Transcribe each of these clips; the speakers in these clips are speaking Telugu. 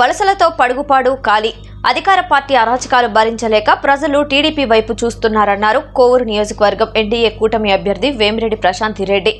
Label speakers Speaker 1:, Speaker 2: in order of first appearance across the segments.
Speaker 1: వలసలతో పడుగుపాడు ఖాళీ అధికార పార్టీ అరాచకాలు భరించలేక ప్రజలు టీడీపీ వైపు చూస్తున్నారన్నారు కోవూరు నియోజకవర్గం ఎన్డీఏ కూటమి అభ్యర్థి వేమిరెడ్డి ప్రశాంతి రెడ్డి.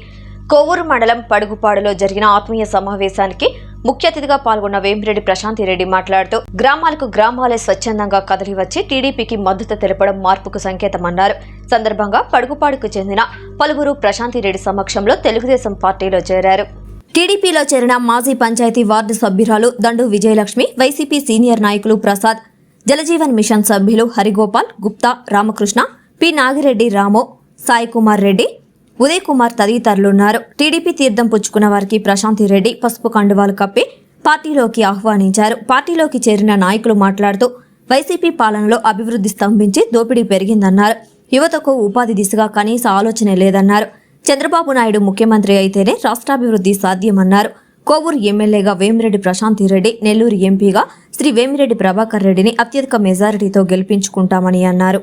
Speaker 1: కోవూరు మండలం పడుగుపాడులో జరిగిన ఆత్మీయ సమావేశానికి ముఖ్య అతిథిగా పాల్గొన్న వేమిరెడ్డి ప్రశాంతి రెడ్డి మాట్లాడుతూ గ్రామాలకు గ్రామాలే స్వచ్ఛందంగా కదిలి వచ్చి టీడీపీకి మద్దతు తెలపడం మార్పుకు సంకేతమన్నారు. సందర్భంగా పడుగుపాడుకు చెందిన పలువురు ప్రశాంతి రెడ్డి సమక్షంలో తెలుగుదేశం పార్టీలో చేరారు. టీడీపీలో చేరిన మాజీ పంచాయతీ వార్డు సభ్యురాలు దండు విజయలక్ష్మి వైసీపీ సీనియర్ నాయకులు ప్రసాద్ జలజీవన్ మిషన్ సభ్యులు హరిగోపాల్ గుప్తా రామకృష్ణ పి నాగిరెడ్డి రాము సాయి కుమార్ రెడ్డి ఉదయ్ కుమార్ తదితరులున్నారు టీడీపీ తీర్థం పుచ్చుకున్న వారికి ప్రశాంతి రెడ్డి పసుపు కండువాలు కప్పి పార్టీలోకి ఆహ్వానించారు. పార్టీలోకి చేరిన నాయకులు మాట్లాడుతూ వైసీపీ పాలనలో అభివృద్ధి స్తంభించి దోపిడీ పెరిగిందన్నారు. యువతకు ఉపాధి దిశగా కనీస ఆలోచనే లేదన్నారు. చంద్రబాబు నాయుడు ముఖ్యమంత్రి అయితేనే రాష్ట్రాభివృద్ధి సాధ్యమన్నారు. కోవూరు ఎమ్మెల్యేగా వేమిరెడ్డి ప్రశాంతి రెడ్డి నెల్లూరు ఎంపీగా శ్రీ వేమిరెడ్డి ప్రభాకర్ రెడ్డిని అత్యధిక మెజారిటీతో గెలిపించుకుంటామని అన్నారు.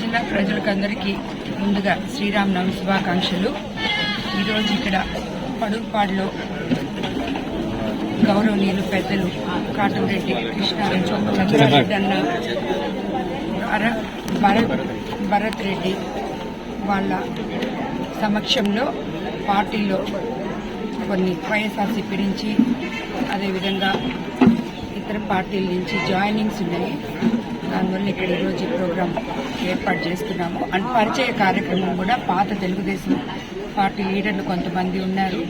Speaker 2: జిల్లా ప్రజలకందరికీ ముందుగా శ్రీరామనవమి శుభాకాంక్షలు. ఈరోజు ఇక్కడ పడుపాడులో గౌరవనీయులు పెద్దలు కాటంరెడ్డి కృష్ణారెడ్డి అన్న భరత్ భరత్ రెడ్డి వాళ్ళ సమక్షంలో పార్టీలో కొన్ని వైఎస్ఆర్సీపీ నుంచి అదేవిధంగా ఇతర పార్టీల నుంచి జాయినింగ్స్ ఉన్నాయి. దానివల్ల ఇక్కడ ఈరోజు ఈ ప్రోగ్రాం ఏర్పాటు చేస్తున్నాము. అండ్ పరిచయ కార్యక్రమం కూడా పాత తెలుగుదేశం పార్టీ లీడర్లు కొంతమంది ఉన్నారు.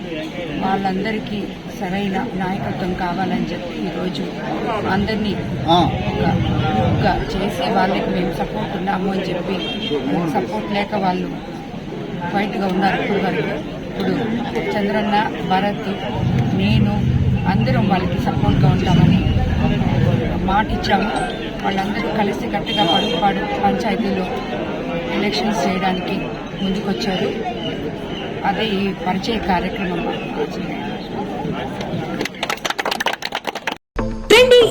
Speaker 2: వాళ్ళందరికీ సరైన నాయకత్వం కావాలని చెప్పి ఈరోజు అందరినీ ఒక చేసి వాళ్ళకి మేము సపోర్ట్ ఉన్నాము అని చెప్పి సపోర్ట్ లేక వాళ్ళు ఫైట్గా ఉన్నారు. ఇప్పుడు వరకు ఇప్పుడు చంద్రన్న భరత్ నేను అందరం వాళ్ళకి సపోర్ట్గా ఉంటామని మాట ఇచ్చాము వాళ్ళందరూ కలిసి కట్టుగా పడుపాడు పంచాయతీలో ఎలక్షన్స్ చేయడానికి ముందుకొచ్చారు. అదే ఈ పరిచయ కార్యక్రమం.